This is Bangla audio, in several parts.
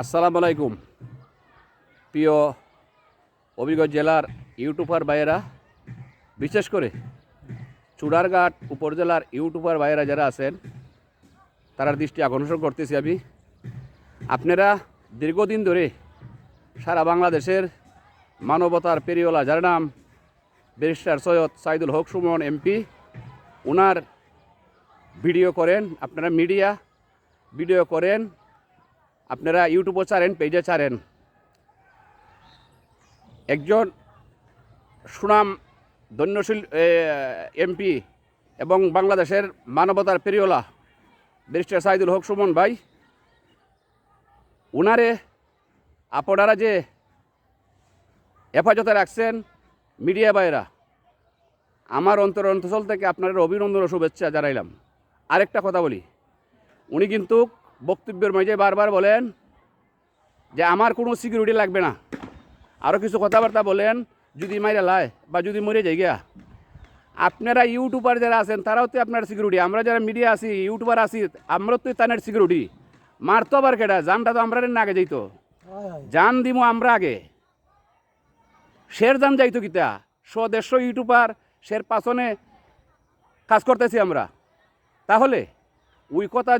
আসসালামু আলাইকুম। প্রিয় অভিজ্ঞ জেলার ইউটিউবার ভাইয়েরা, বিশেষ করে চুড়ারঘাট উপজেলার ইউটিউবার ভাইয়েরা যারা আছেন, তারার দৃষ্টি আকর্ষণ করতেছি আমি। আপনারা দীর্ঘদিন ধরে সারা বাংলাদেশের মানবতার পেরিওলা, যার নাম ব্যারিস্টার সৈয়দ সাইদুল হক সুমন এমপি ওনার ভিডিও করেন, আপনারা মিডিয়া ভিডিও করেন আপনারা ইউটিউবও ছাড়েন পেজে ছাড়েন। একজন সুনাম ধন্যশীল এমপি এবং বাংলাদেশের মানবতার পেরিওলা ব্যারিস্টার সাইদুল হক সুমন ভাই। উনারে আপনারা যে হেফাজতে রাখছেন মিডিয়া ভাইরা আমার অন্তর অন্তঃস্থল থেকে আপনাদের অভিনন্দন ও শুভেচ্ছা জানাইলাম। আরেকটা কথা বলি, উনি কিন্তু বক্তব্যের মাঝে বারবার বলেন যে আমার কোনো সিকিউরিটি লাগবে না। আরও কিছু কথাবার্তা বলেন যদি মাইরা লায় বা যদি মরে যাই গিয়া। আপনারা ইউটিউবার যারা আছেন তারাও তো আপনার সিকিউরিটি আমরা যারা মিডিয়া আছি ইউটিউবার আছি আমরাও তো তানের সিকিউরিটি মারতো আবার কেটা জানটা তো আমরা না আগে যাইতো। জান দিমু আমরা আগে। শের জান যাইতো কিতা? স্বদেশ ইউটিউবার শের পাছনে কাজ করতেছি আমরা। তাহলে ওই কথা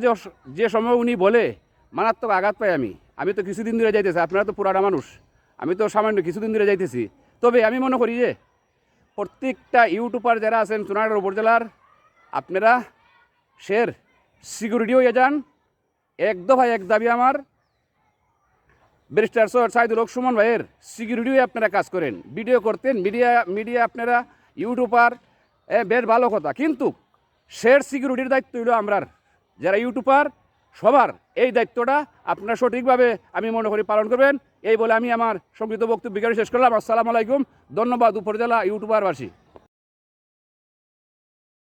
যে সময় উনি বলে, মারাত্মক আঘাত পাই আমি। আমি তো কিছুদিন ধরে যাইতেছি, আপনারা তো পুরানা মানুষ। আমি তো সামান্য কিছুদিন ধরে যাইতেছি। তবে আমি মনে করি যে, প্রত্যেকটা ইউটিউবার যারা আছেন সোনার উপজেলার, আপনারা শের সিকিউরিটি হয়ে যান। এক দফায় এক দাবি আমার, ব্যারিস্টার সৈয়দ সাইদুল হক সুমন ভাইয়ের সিকিউরিটি হয়ে আপনারা কাজ করেন। ভিডিও করতেন, মিডিয়া মিডিয়া আপনারা ইউটিউবার বেশ ভালো কথা। কিন্তু শের সিকিউরিটির দায়িত্ব হইল আমরার। যারা ইউটিউবার, সবার এই দায়িত্বটা আপনারা সঠিকভাবে আমি মনে করি পালন করবেন। এই বলে আমি আমার সংক্ষিপ্ত বক্তব্য শেষ করলাম। আসসালামু আলাইকুম। ধন্যবাদ উপজেলা ইউটিউবারবাসী।